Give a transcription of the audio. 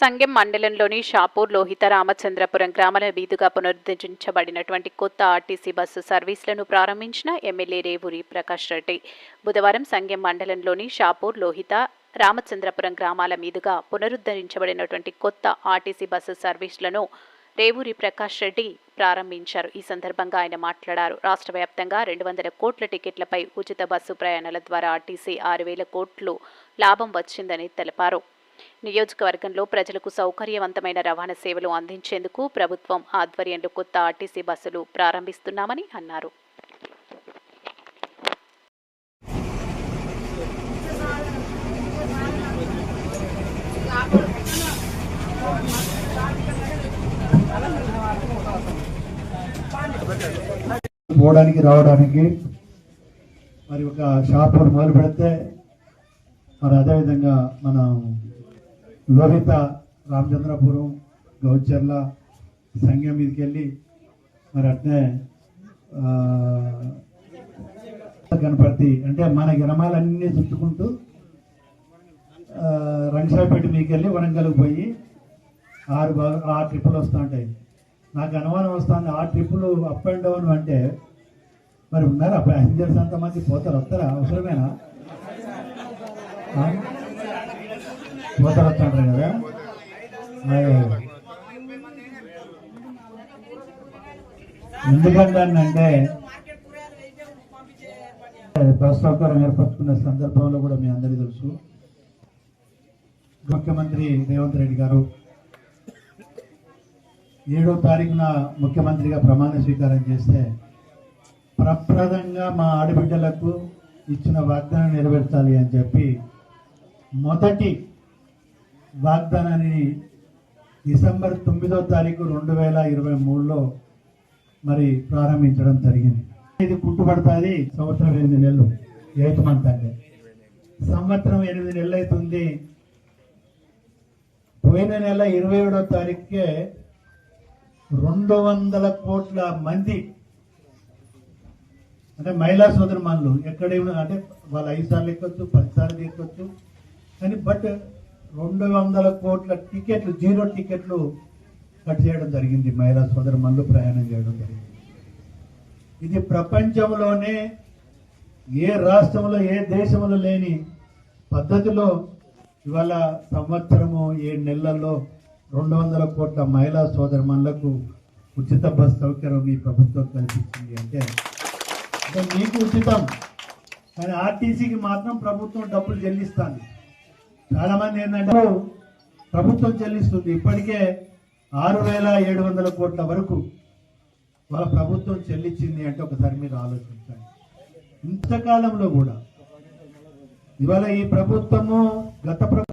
సంగెం మండలంలోని షాపూర్ లోహిత రామచంద్రపురం గ్రామాల వీధుగా పునరుద్ధరించబడినటువంటి కొత్త ఆర్టీసీ బస్సు సర్వీసులను ప్రారంభించిన ఎమ్మెల్యే రేవూరి ప్రకాష్ రెడ్డి. బుధవారం సంగెం మండలంలోని షాపూర్ లోహిత రామచంద్రపురం గ్రామాల మీదుగా పునరుద్ధరించబడినటువంటి కొత్త ఆర్టీసీ బస్సు సర్వీసులను రేవూరి ప్రకాష్ రెడ్డి ప్రారంభించారు. ఈ సందర్భంగా ఆయన మాట్లాడారు. రాష్ట్ర వ్యాప్తంగా రెండు వందల కోట్ల టికెట్లపై ఉచిత బస్సు ప్రయాణాల ద్వారా ఆర్టీసీ ఆరు వేల కోట్లు లాభం వచ్చిందని తెలిపారు. నియోజకవర్గంలో ప్రజలకు సౌకర్యవంతమైన రవాణా సేవలు అందించేందుకు ప్రభుత్వం ఆధ్వర్యంలో కొత్త ఆర్టీసీ బస్సులు ప్రారంభిస్తున్నామని అన్నారు. పోవడానికి రావడానికి మరి ఒక షాపులు మొదలు పెడితే మరి అదేవిధంగా మనం లోహిత రామచంద్రపురం గౌచర్ల సంఘం మీదకి వెళ్ళి మరి అట్నే గణపతి అంటే మన గ్రామాలన్నీ చుట్టుకుంటూ రంగసాపేట మీకు వెళ్ళి వరంగల్కి పోయి ఆరు బా- ఆరు ట్రిప్పులు వస్తూ ఉంటాయి. నాకు అనుమానం వస్తుంది ఆ ట్రిప్పులు అప్ అండ్ డౌన్ అంటే మరి ఉన్నారా? ప్యాసింజర్స్ అంతమంది పోతారు వస్తారా? అవసరమేనా? ఆ? కదా ఎందుకంటానంటే ఎందుకంటే బస్ సౌకర్యం ఏర్పరచుకున్న సందర్భంలో కూడా మీ అందరికీ తెలుసు ముఖ్యమంత్రి రేవంత్ రెడ్డి గారు ఏడో తారీఖున ముఖ్యమంత్రిగా ప్రమాణ స్వీకారం చేస్తే ప్రప్రదంగా మా ఆడబిడ్డలకు ఇచ్చిన వాగ్దానం నెరవేర్చాలి అని చెప్పి మొదటి వాగ్దానాన్ని డిసెంబర్ తొమ్మిదో తారీఖు రెండు వేల ఇరవై మూడులో మరి ప్రారంభించడం జరిగింది. ఇది కుట్టుబడుతుంది సంవత్సరం ఎనిమిది నెలలు ఎయిత్ మంత్ అంటే సంవత్సరం ఎనిమిది నెలలు అవుతుంది. పోయిన నెల ఇరవై ఏడో తారీఖుకే రెండు వందల కోట్ల మంది అంటే మహిళా సోదరుమానులు ఎక్కడ అంటే వాళ్ళు ఐదు సార్లు ఎక్కొచ్చు పది సార్లు ఎక్కొచ్చు. కానీ బట్ రెండు వందల కోట్ల టికెట్లు జీరో టికెట్లు కట్ చేయడం జరిగింది. మహిళా సోదరుమానులు ప్రయాణం చేయడం జరిగింది. ఇది ప్రపంచంలోనే ఏ రాష్ట్రంలో ఏ దేశంలో లేని పద్ధతిలో ఇవాళ సంవత్సరము ఏడు నెలల్లో రెండు వందల కోట్ల మహిళా సోదరుమణులకు ఉచిత బస్ సౌకర్యం ఈ ప్రభుత్వం కల్పించింది అంటే అంటే మీకు ఉచితం. కానీ ఆర్టీసీకి మాత్రం ప్రభుత్వం డబ్బులు చెల్లిస్తాను చాలా మంది ఏంటంటే ప్రభుత్వం చెల్లిస్తుంది. ఇప్పటికే ఆరు వేల ఏడు వందల కోట్ల వరకు వాళ్ళ ప్రభుత్వం చెల్లించింది అంటే ఒకసారి మీరు ఆలోచించండి. ఇంతకాలంలో కూడా ఇవాళ ఈ ప్రభుత్వము గత ప్రభుత్వం